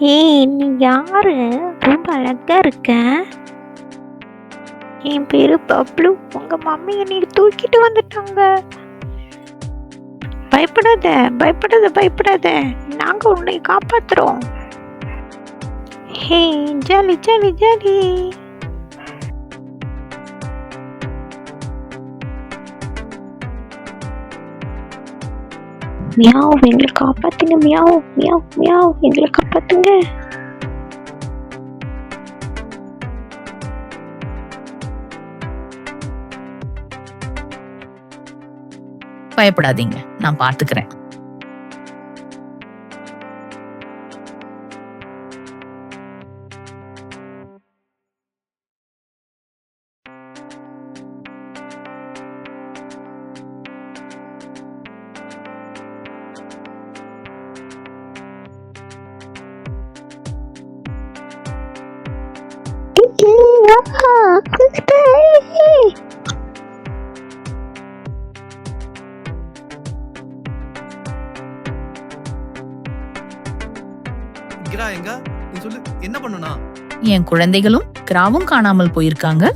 ஏய் நீ யாரு? ரொம்ப அழகா இருக்க. என் பேரு பப்ளு. உங்க மம்மி என்னை தூக்கிட்டு வந்துட்டாங்க. பயப்படாத பயப்படாத பயப்படாத. நாங்க உன்னை காப்பாத்துறோம். Hey jolly jolly jolly. Meow எங்களை காப்பாத்துங்க மியாவ் மியாவ் மியாவ் எங்களை காப்பாத்துங்க. பயப்படாதீங்க. நான் பார்த்துக்கிறேன். என் குழந்தைகளும் கிராவும் காணாமல் போயிருக்காங்க.